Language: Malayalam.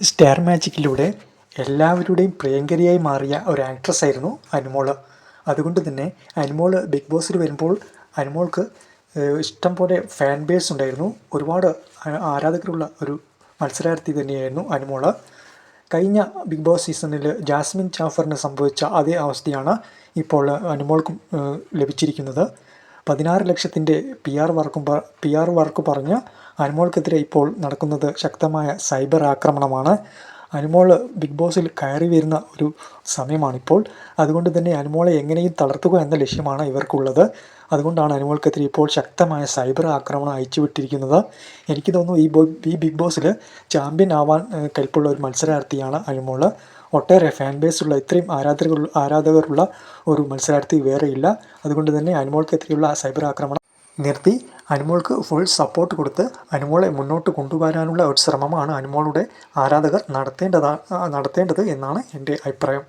സ്റ്റാർ മാജിക്കിലൂടെ എല്ലാവരുടെയും പ്രിയങ്കരിയായി മാറിയ ഒരു ആക്ട്രസ് ആയിരുന്നു അനുമോൾ അതുകൊണ്ട് തന്നെ അനുമോൾ ബിഗ് ബോസിൽ വരുമ്പോൾ അനുമോൾക്ക് ഇഷ്ടം പോലെ ഫാൻ ബേസ് ഉണ്ടായിരുന്നു. ഒരുപാട് ആരാധകരുള്ള ഒരു മത്സരാർത്ഥി തന്നെയായിരുന്നു അനുമോൾ കഴിഞ്ഞ ബിഗ് ബോസ് സീസണിൽ ജാസ്മിൻ ജാഫറിന് സംഭവിച്ച അതേ അവസ്ഥയാണ് ഇപ്പോൾ അനുമോൾക്കും ലഭിച്ചിരിക്കുന്നത്. പതിനാറ് ലക്ഷത്തിന്റെ പി ആർ വർക്കും പി ആർ വർക്ക് പറഞ്ഞ് അനുമോൾക്കെതിരെ ഇപ്പോൾ നടക്കുന്നത് ശക്തമായ സൈബർ ആക്രമണമാണ്. അനുമോൾ ബിഗ് ബോസിൽ കയറി വരുന്ന ഒരു സമയമാണിപ്പോൾ. അതുകൊണ്ട് തന്നെ അനുമോളെ എങ്ങനെയും തളർത്തുക എന്ന ലക്ഷ്യമാണ് ഇവർക്കുള്ളത്. അതുകൊണ്ടാണ് അനുമോൾക്കെതിരെ ഇപ്പോൾ ശക്തമായ സൈബർ ആക്രമണം അയച്ചുവിട്ടിരിക്കുന്നത് എനിക്ക് തോന്നുന്നു ഈ ഈ ബിഗ് ബോസിൽ ചാമ്പ്യൻ ആവാൻ കൽപ്പുള്ള ഒരു മത്സരാർത്ഥിയാണ് അനുമോൾ ഒട്ടേറെ ഫാൻ ബേസുള്ള ഇത്രയും ആരാധകർ ആരാധകരുള്ള ഒരു മത്സരാർത്ഥി വേറെയില്ല അതുകൊണ്ട് തന്നെ അനുമോൾക്കെതിരെയുള്ള സൈബർ ആക്രമണം നിർത്തി അനുമോൾക്ക് ഫുൾ സപ്പോർട്ട് കൊടുത്ത് അനുമോളെ മുന്നോട്ട് കൊണ്ടുവരാനുള്ള ഒരു ശ്രമമാണ് അനുമോളുടെ ആരാധകർ നടത്തേണ്ടതാ നടത്തേണ്ടത് എന്നാണ് എന്റെ അഭിപ്രായം.